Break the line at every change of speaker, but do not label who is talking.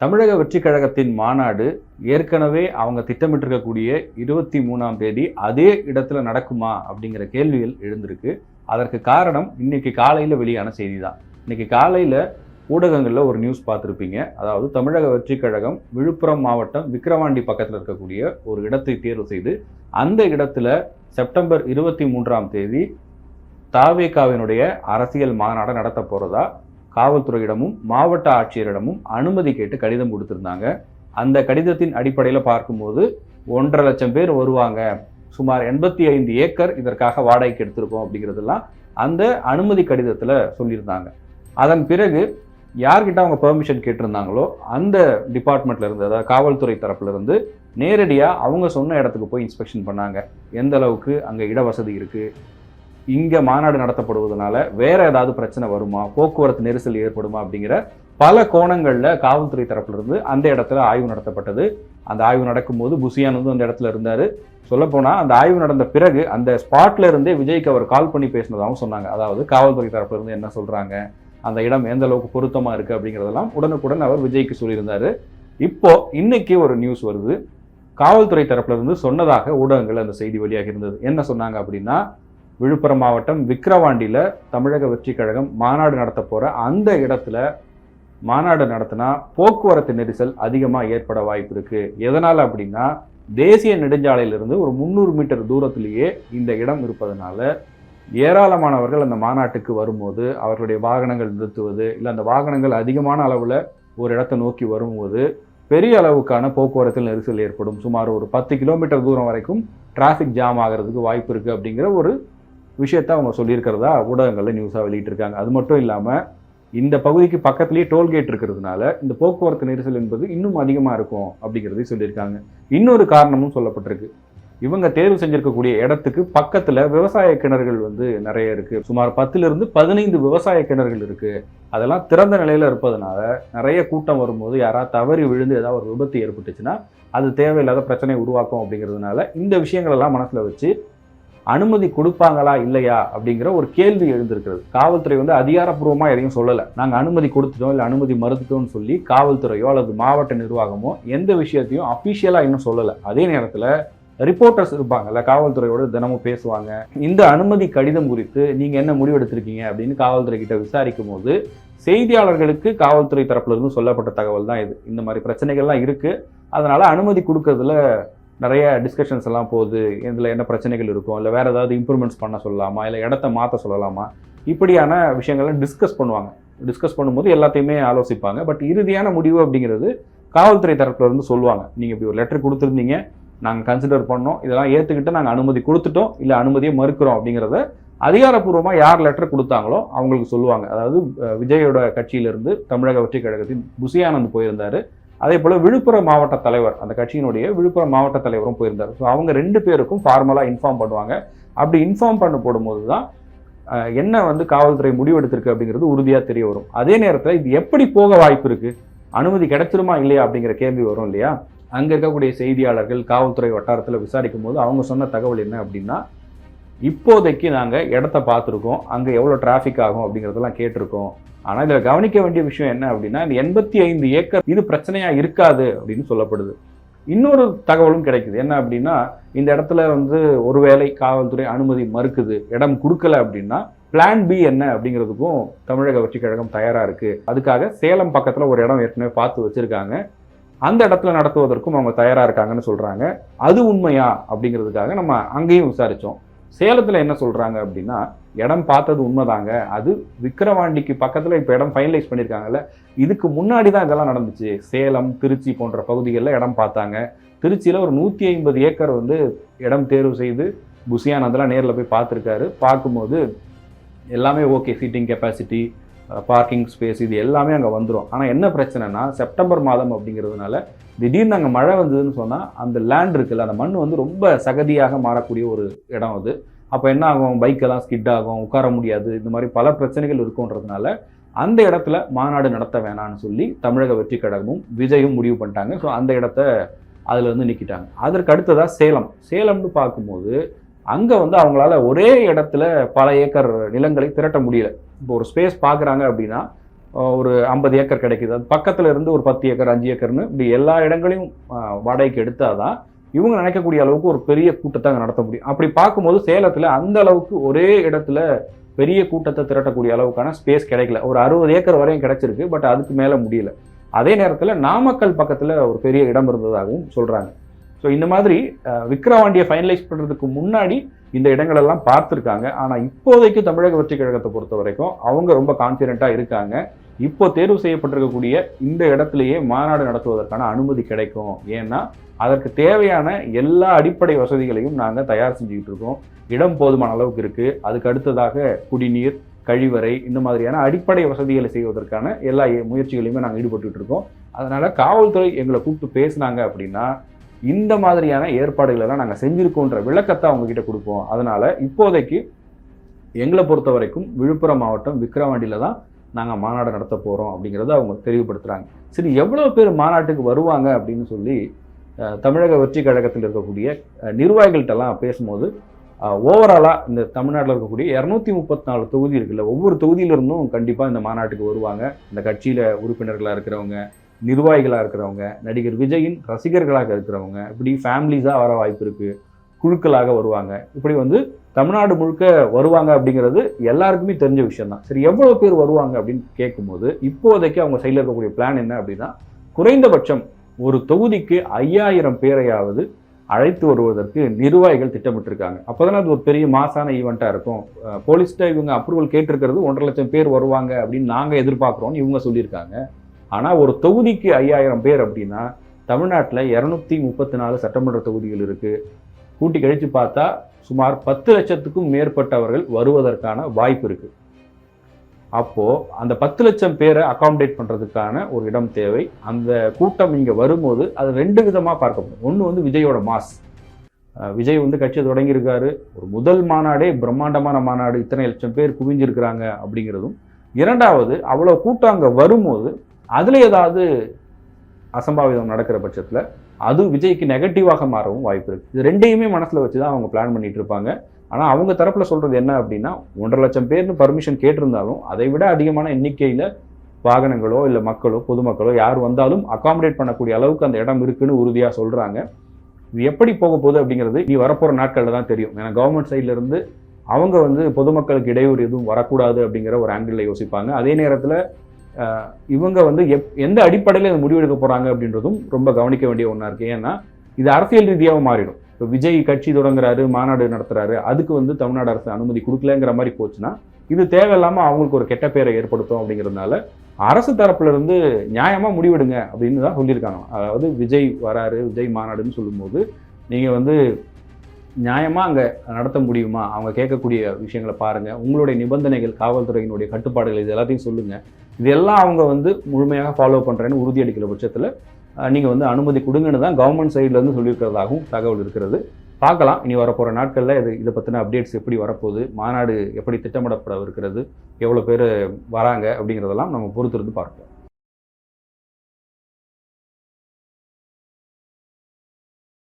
தமிழக வெற்றி கழகத்தின் மாநாடு ஏற்கனவே அவங்க திட்டமிட்டிருக்கக்கூடிய இருபத்தி மூணாம் தேதி அதே இடத்துல நடக்குமா அப்படிங்கிற கேள்விகள் எழுந்திருக்கு. அதற்கு காரணம் இன்னைக்கு காலையில் வெளியான செய்தி தான் இன்னைக்கு காலையில் ஊடகங்களில் ஒரு நியூஸ் பார்த்துருப்பீங்க. அதாவது தமிழக வெற்றி கழகம் விழுப்புரம் மாவட்டம் விக்கிரவாண்டி பக்கத்தில் இருக்கக்கூடிய ஒரு இடத்தை தேர்வு செய்து அந்த இடத்துல செப்டம்பர் இருபத்தி மூன்றாம் தேதி தாவேகாவினுடைய அரசியல் மாநாடு நடத்த போகிறதா காவல்துறையிடமும் மாவட்ட ஆட்சியரிடமும் அனுமதி கேட்டு கடிதம் கொடுத்துருந்தாங்க. அந்த கடிதத்தின் அடிப்படையில் பார்க்கும்போது ஒன்றரை லட்சம் பேர் வருவாங்க. சுமார் எண்பத்தி ஐந்து ஏக்கர் இதற்காக வாடகைக்கு எடுத்திருக்கோம் அப்படிங்கிறதெல்லாம் அந்த அனுமதி கடிதத்தில் சொல்லியிருந்தாங்க. அதன் பிறகு யார்கிட்ட அவங்க பெர்மிஷன் கேட்டிருந்தாங்களோ அந்த டிபார்ட்மெண்ட்ல இருந்து அதாவது காவல்துறை தரப்புல இருந்து நேரடியாக அவங்க சொன்ன இடத்துக்கு போய் இன்ஸ்பெக்ஷன் பண்ணாங்க. எந்த அளவுக்கு அங்கே இடவசதி இருக்குது இங்கே மாநாடு நடத்தப்படுவதனால வேற ஏதாவது பிரச்சனை வருமா? போக்குவரத்து நெரிசல் ஏற்படுமா? அப்படிங்கிற பல கோணங்களில் காவல்துறை தரப்பிலிருந்து அந்த இடத்துல ஆய்வு நடத்தப்பட்டது. அந்த ஆய்வு நடக்கும்போது புசியான் வந்து அந்த இடத்துல இருந்தார். சொல்லப்போனால் அந்த ஆய்வு நடந்த பிறகு அந்த ஸ்பாட்ல இருந்தே விஜய்க்கு அவர் கால் பண்ணி பேசினதாகவும் சொன்னாங்க. அதாவது காவல்துறை தரப்பிலிருந்து என்ன சொல்கிறாங்க அந்த இடம் எந்த அளவுக்கு பொருத்தமாக இருக்குது அப்படிங்கிறதெல்லாம் உடனுக்குடன் அவர் விஜய்க்கு சொல்லியிருந்தார். இப்போ இன்னைக்கு ஒரு நியூஸ் வருது. காவல்துறை தரப்புல இருந்து சொன்னதாக ஊடகங்கள் அந்த செய்தி வெளியாக இருந்தது. என்ன சொன்னாங்க அப்படின்னா விழுப்புரம் மாவட்டம் விக்கிரவாண்டியில் தமிழக வெற்றி கழகம் மாநாடு நடத்த போகிற அந்த இடத்துல மாநாடு நடத்தினா போக்குவரத்து நெரிசல் அதிகமாக ஏற்பட வாய்ப்பு இருக்குது எதனால் அப்படின்னா தேசிய நெடுஞ்சாலையிலிருந்து ஒரு முந்நூறு மீட்டர் தூரத்திலேயே இந்த இடம் இருப்பதனால ஏராளமானவர்கள் அந்த மாநாட்டுக்கு வரும்போது அவர்களுடைய வாகனங்கள் நிறுத்துவது இல்லை அந்த வாகனங்கள் அதிகமான அளவில் ஒரு இடத்தை நோக்கி வரும்போது பெரிய அளவுக்கான போக்குவரத்தில் நெரிசல் ஏற்படும். சுமார் ஒரு பத்து கிலோமீட்டர் தூரம் வரைக்கும் டிராஃபிக் ஜாம் ஆகிறதுக்கு வாய்ப்பு இருக்குது அப்படிங்கிற ஒரு விஷயத்த அவங்க சொல்லியிருக்கிறதா? ஊடகங்களில் நியூஸாக வெளியிட்டிருக்காங்க. அது மட்டும் இல்லாமல் இந்த பகுதிக்கு பக்கத்துலேயே டோல்கேட் இருக்கிறதுனால இந்த போக்குவரத்து நெரிசல் என்பது இன்னும் அதிகமாக இருக்கும் அப்படிங்கிறதையும் சொல்லியிருக்காங்க. இன்னொரு காரணமும் சொல்லப்பட்டிருக்கு. இவங்க தேர்வு செஞ்சிருக்கக்கூடிய இடத்துக்கு பக்கத்தில் விவசாய கிணறுகள் வந்து நிறைய இருக்குது சுமார் பத்துலேருந்து பதினைந்து விவசாய கிணறுகள் இருக்குது அதெல்லாம் திறந்த நிலையில் இருப்பதனால நிறைய கூட்டம் வரும்போது யாராவது தவறி விழுந்து ஏதாவது ஒரு விபத்து ஏற்பட்டுச்சுன்னா அது தேவையில்லாத பிரச்சனையை உருவாக்கும் அப்படிங்கிறதுனால இந்த விஷயங்களெல்லாம் மனசில் வச்சு அனுமதி கொடுப்பாங்களா இல்லையா அப்படிங்கிற ஒரு கேள்வி எழுந்திருக்கிறது. காவல்துறை வந்து அதிகாரப்பூர்வமாக எதையும் சொல்லலை. நாங்கள் அனுமதி கொடுத்துட்டோம் இல்லை அனுமதி மறுத்துட்டோம்னு சொல்லி காவல்துறையோ அல்லது மாவட்ட நிர்வாகமோ எந்த விஷயத்தையும் அஃபீஷியலாக இன்னும் சொல்லலை. அதே நேரத்தில் ரிப்போர்ட்டர்ஸ் இருப்பாங்கல்ல காவல்துறையோட தினமும் பேசுவாங்க. இந்த அனுமதி கடிதம் குறித்து நீங்க என்ன முடிவெடுத்திருக்கீங்க அப்படின்னு காவல்துறை கிட்ட விசாரிக்கும் போது செய்தியாளர்களுக்கு காவல்துறை தரப்புல இருந்து சொல்லப்பட்ட தகவல் தான் இது. இந்த மாதிரி பிரச்சனைகள்லாம் இருக்கு. அதனால அனுமதி கொடுக்கறதுல நிறைய டிஸ்கஷன்ஸ் எல்லாம் போகுது. இதில் என்ன பிரச்சனைகள் இருக்கும்? இல்லை வேறு ஏதாவது இம்ப்ரூவ்மெண்ட்ஸ் பண்ண சொல்லலாமா? இல்லை இடத்த மாற்ற சொல்லலாமா? இப்படியான விஷயங்கள்லாம் டிஸ்கஸ் பண்ணுவாங்க. டிஸ்கஸ் பண்ணும்போது எல்லாத்தையுமே ஆலோசிப்பாங்க. பட் இறுதியான முடிவு அப்படிங்கிறது காவல்துறை தரப்புலேருந்து சொல்லுவாங்க. நீங்கள் இப்படி ஒரு லெட்டர் கொடுத்துருந்தீங்க. நாங்கள் கன்சிடர் பண்ணோம். இதெல்லாம் ஏற்றுக்கிட்டு நாங்கள் அனுமதி கொடுத்துட்டோம். இல்லை அனுமதியை மறுக்கிறோம் அப்படிங்கிறத அதிகாரப்பூர்வமாக யார் லெட்டர் கொடுத்தாங்களோ அவங்களுக்கு சொல்லுவாங்க. அதாவது விஜயோட கட்சியிலிருந்து தமிழக வெற்றி கழகத்தின் புசியானந்த் போயிருந்தாரு. அதே போல் விழுப்புரம் மாவட்ட தலைவர் அந்த கட்சியினுடைய விழுப்புரம் மாவட்ட தலைவரும் போயிருந்தார். ஸோ அவங்க ரெண்டு பேருக்கும் ஃபார்மலாக இன்ஃபார்ம் பண்ணுவாங்க. அப்படி இன்ஃபார்ம் பண்ண போடும்போது தான் என்ன வந்து காவல்துறை முடிவெடுத்திருக்கு அப்படிங்கிறது உறுதியாக தெரிய வரும். அதே நேரத்தில் இது எப்படி போக வாய்ப்பு இருக்குது அனுமதி கிடைச்சிருமா இல்லையா அப்படிங்கிற கேள்வி வரும் இல்லையா? அங்கே இருக்கக்கூடிய செய்தியாளர்கள் காவல்துறை வட்டாரத்தில் விசாரிக்கும் போது அவங்க சொன்ன தகவல் என்ன அப்படின்னா இப்போதைக்கு நாங்கள் இடத்த பார்த்துருக்கோம். அங்கே எவ்வளோ டிராஃபிக் ஆகும் அப்படிங்கிறதெல்லாம் கேட்டிருக்கோம். ஆனால் இதில் கவனிக்க வேண்டிய விஷயம் என்ன அப்படின்னா இந்த எண்பத்தி ஐந்து ஏக்கர் இது பிரச்சனையாக இருக்காது அப்படின்னு சொல்லப்படுது. இன்னொரு தகவலும் கிடைக்குது. என்ன அப்படின்னா இந்த இடத்துல வந்து ஒருவேளை காவல்துறை அனுமதி மறுக்குது இடம் கொடுக்கல அப்படின்னா பிளான் பி என்ன அப்படிங்கிறதுக்கும் தமிழக வெற்றி கழகம் தயாராக இருக்குது அதுக்காக சேலம் பக்கத்தில் ஒரு இடம் ஏற்கனவே பார்த்து வச்சிருக்காங்க. அந்த இடத்துல நடத்துவதற்கும் அவங்க தயாராக இருக்காங்கன்னு சொல்கிறாங்க அது உண்மையா அப்படிங்கிறதுக்காக நம்ம அங்கேயும் விசாரித்தோம் சேலத்தில் என்ன சொல்கிறாங்க அப்படின்னா இடம் பார்த்தது உண்மைதாங்க. அது விக்கிரவாண்டிக்கு பக்கத்தில் இப்போ இடம் ஃபைனலைஸ் பண்ணியிருக்காங்கல்ல இதுக்கு முன்னாடி தான் இதெல்லாம் நடந்துச்சு. சேலம் திருச்சி போன்ற பகுதிகளில் இடம் பார்த்தாங்க. திருச்சியில் ஒரு நூற்றி ஐம்பது ஏக்கர் வந்து இடம் தேர்வு செய்து புசியான் அதெல்லாம் நேரில் போய் பார்த்துருக்காரு. பார்க்கும்போது எல்லாமே okay seating capacity parking space இது எல்லாமே அங்கே வந்துடும் ஆனால் என்ன பிரச்சனைனா செப்டம்பர் மாதம் அப்படிங்கிறதுனால திடீர்னு அங்கே மழை வந்ததுன்னு சொன்னால் அந்த லேண்ட் இருக்குல்ல அந்த மண் வந்து ரொம்ப சகதியாக மாறக்கூடிய ஒரு இடம் அது. அப்போ என்ன ஆகும்? பைக்கெல்லாம் ஸ்கிட் ஆகும் உட்கார முடியாது. இந்த மாதிரி பல பிரச்சனைகள் இருக்குன்றதுனால அந்த இடத்துல மாநாடு நடத்த வேணாம்னு சொல்லி தமிழக வெற்றி கழகமும் விஜயும் முடிவு பண்ணிட்டாங்க. ஸோ அந்த இடத்த அதில் வந்து நிற்கிட்டாங்க அதற்கு அடுத்ததாக சேலம். சேலம்னு பார்க்கும்போது அங்கே வந்து அவங்களால ஒரே இடத்துல பல ஏக்கர் நிலங்களை திரட்ட முடியல. இப்போ ஒரு ஸ்பேஸ் பார்க்குறாங்க அப்படின்னா ஒரு ஐம்பது ஏக்கர் கிடைக்குது. அது பக்கத்தில் இருந்து ஒரு பத்து ஏக்கர் அஞ்சு ஏக்கர்னு இப்படி எல்லா இடங்களையும் வாடகைக்கு எடுத்தால் தான் இவங்க நினைக்கக்கூடிய அளவுக்கு ஒரு பெரிய கூட்டத்தை அங்கே நடத்த முடியும். அப்படி பார்க்கும்போது சேலத்தில் அந்த அளவுக்கு ஒரே இடத்துல பெரிய கூட்டத்தை திரட்டக்கூடிய அளவுக்கான ஸ்பேஸ் கிடைக்கல. ஒரு அறுபது ஏக்கர் வரையும் கிடைச்சிருக்கு பட் அதுக்கு மேலே முடியல. அதே நேரத்தில் நாமக்கல் பக்கத்தில் ஒரு பெரிய இடம் இருந்ததாகவும் சொல்கிறாங்க ஸோ இந்த மாதிரி விக்ரவாண்டியை ஃபைனலைஸ் பண்ணுறதுக்கு முன்னாடி இந்த இடங்களெல்லாம் பார்த்துருக்காங்க. ஆனால் இப்போதைக்கு தமிழக வெற்றி கழகத்தை பொறுத்த வரைக்கும் அவங்க ரொம்ப கான்ஃபிடென்ட்டாக இருக்காங்க. இப்போ தேர்வு செய்யப்பட்டிருக்கக்கூடிய இந்த இடத்துலையே மாநாடு நடத்துவதற்கான அனுமதி கிடைக்கும். ஏன்னா அதற்கு தேவையான எல்லா அடிப்படை வசதிகளையும் நாங்கள் தயார் செஞ்சுக்கிட்டு இருக்கோம். இடம் போதுமான அளவுக்கு இருக்குது அதுக்கு அடுத்ததாக குடிநீர் கழிவறை இந்த மாதிரியான அடிப்படை வசதிகளை செய்வதற்கான எல்லா முயற்சிகளையுமே நாங்கள் ஈடுபட்டு இருக்கோம். அதனால் காவல்துறை எங்களை கூப்பிட்டு பேசுனாங்க அப்படின்னா இந்த மாதிரியான ஏற்பாடுகள் எல்லாம் நாங்கள் செஞ்சுருக்கோன்ற விளக்கத்தை அவங்ககிட்ட கொடுப்போம். அதனால் இப்போதைக்கு எங்களை பொறுத்த வரைக்கும் விழுப்புரம் மாவட்டம் விக்கிரவாண்டியில் தான் நாங்கள் மாநாடு நடத்த போகிறோம் அப்படிங்கிறத அவங்க தெளிவுபடுத்துகிறாங்க சரி எவ்வளோ பேர் மாநாட்டுக்கு வருவாங்க அப்படின்னு சொல்லி தமிழக வெற்றி கழகத்தில் இருக்கக்கூடிய நிர்வாகிகள்கிட்டலாம் பேசும்போது ஓவராலாக இந்த தமிழ்நாட்டில் இருக்கக்கூடிய இரநூத்தி முப்பத்தி நாலு தொகுதி இருக்குல்ல ஒவ்வொரு தொகுதியிலிருந்தும் கண்டிப்பாக இந்த மாநாட்டுக்கு வருவாங்க. இந்த கட்சியில் உறுப்பினர்களாக இருக்கிறவங்க நிர்வாகிகளாக இருக்கிறவங்க நடிகர் விஜயின் ரசிகர்களாக இருக்கிறவங்க இப்படி ஃபேமிலிஸாக வர வாய்ப்பு இருக்குது குழுக்களாக வருவாங்க. இப்படி வந்து தமிழ்நாடு முழுக்க வருவாங்க அப்படிங்கிறது எல்லாருக்குமே தெரிஞ்ச விஷயம் தான் சரி எவ்வளோ பேர் வருவாங்க அப்படின்னு கேட்கும்போது இப்போதைக்கு அவங்க சைடில் இருக்கக்கூடிய பிளான் என்ன அப்படின்னா குறைந்தபட்சம் ஒரு தொகுதிக்கு ஐயாயிரம் பேரையாவது அழைத்து வருவதற்கு நிர்வாகிகள் திட்டமிட்டிருக்காங்க. அப்போதானே அது ஒரு பெரிய மாசான ஈவெண்ட்டாக இருக்கும். போலீஸ்கிட்ட இவங்க அப்ரூவல் கேட்டிருக்கிறது ஒன்றரை லட்சம் பேர் வருவாங்க அப்படின்னு நாங்கள் எதிர்பார்க்குறோம்னு இவங்க சொல்லியிருக்காங்க. ஆனால் ஒரு தொகுதிக்கு ஐயாயிரம் பேர் அப்படின்னா தமிழ்நாட்டில் இரநூத்தி முப்பத்தி நாலு சட்டமன்ற தொகுதிகள் இருக்குது கூட்டி கழித்து பார்த்தா சுமார் பத்து லட்சத்துக்கும் மேற்பட்டவர்கள் வருவதற்கான வாய்ப்பு இருக்குது அப்போது அந்த பத்து லட்சம் பேரை அகாமடேட் பண்ணுறதுக்கான ஒரு இடம் தேவை. அந்த கூட்டம் இங்கே வரும்போது அது ரெண்டு விதமாக பார்க்கப்படும். ஒன்று வந்து விஜயோட மாஸ். விஜய் வந்து கட்சியை தொடங்கியிருக்காரு. ஒரு முதல் மாநாடே பிரம்மாண்டமான மாநாடு. இத்தனை லட்சம் பேர் குவிஞ்சிருக்கிறாங்க அப்படிங்கிறதும். இரண்டாவது அவ்வளோ கூட்டம் அங்கே வரும்போது அதில் ஏதாவது அசம்பாவிதம் நடக்கிற பட்சத்தில் அது விஜய்க்கு நெகட்டிவாக மாறவும் வாய்ப்பு இருக்குது இது ரெண்டையுமே மனசில் வச்சு தான் அவங்க பிளான் பண்ணிட்டு இருப்பாங்க. ஆனால் அவங்க தரப்பில் சொல்கிறது என்ன அப்படின்னா ஒன்றரை லட்சம் பேர்னு பர்மிஷன் கேட்டிருந்தாலும் அதை விட அதிகமான எண்ணிக்கையில் வாகனங்களோ இல்லை மக்களோ பொதுமக்களோ யார் வந்தாலும் அகாமடேட் பண்ணக்கூடிய அளவுக்கு அந்த இடம் இருக்குன்னு உறுதியாக சொல்கிறாங்க இது எப்படி போக போகுது அப்படிங்கிறது நீ வரப்போகிற நாட்களில் தான் தெரியும். ஏன்னா கவர்மெண்ட் சைட்லேருந்து அவங்க வந்து பொதுமக்களுக்கு இடையூறு எதுவும் வரக்கூடாது அப்படிங்கிற ஒரு ஆங்கிளில் யோசிப்பாங்க. அதே நேரத்தில் இவங்க வந்து எப் எந்த அடிப்படையில் இந்த முடிவெடுக்க போகிறாங்க அப்படின்றதும் ரொம்ப கவனிக்க வேண்டிய ஒன்றா இருக்குது ஏன்னா இது அரசியல் ரீதியாக மாறிடும். இப்போ விஜய் கட்சி தொடங்குறாரு மாநாடு நடத்துகிறாரு அதுக்கு வந்து தமிழ்நாடு அரசு அனுமதி கொடுக்கலங்கிற மாதிரி போச்சுன்னா இது தேவையில்லாமல் அவங்களுக்கு ஒரு கெட்ட பேரை ஏற்படுத்தும் அப்படிங்கிறதுனால அரசு தரப்புலருந்து நியாயமாக முடிவெடுங்க அப்படின்னு தான் சொல்லியிருக்காங்க. அதாவது விஜய் வராரு விஜய் மாநாடுன்னு சொல்லும்போது நீங்கள் வந்து நியாயமாக அங்கே நடத்த முடியுமா? அவங்க கேட்கக்கூடிய விஷயங்களை பாருங்கள் உங்களுடைய நிபந்தனைகள் காவல்துறையினுடைய கட்டுப்பாடுகள் இது எல்லாத்தையும் சொல்லுங்கள் இதெல்லாம் அவங்க வந்து முழுமையாக ஃபாலோ பண்ணுறேன்னு உறுதியளிக்கிற பட்சத்தில் நீங்கள் வந்து அனுமதி கொடுங்கன்னு தான் கவர்மெண்ட் சைட்லேருந்து சொல்லியிருக்கிறதாகவும் தகவல் இருக்கிறது. பார்க்கலாம். இனி வரப்போகிற நாட்களில் இது இதை பற்றின அப்டேட்ஸ் எப்படி வரப்போகுது மாநாடு எப்படி திட்டமிடப்பட இருக்கிறது எவ்வளோ பேர் வராங்க அப்படிங்கிறதெல்லாம் நம்ம பொறுத்திருந்து பார்ப்போம்.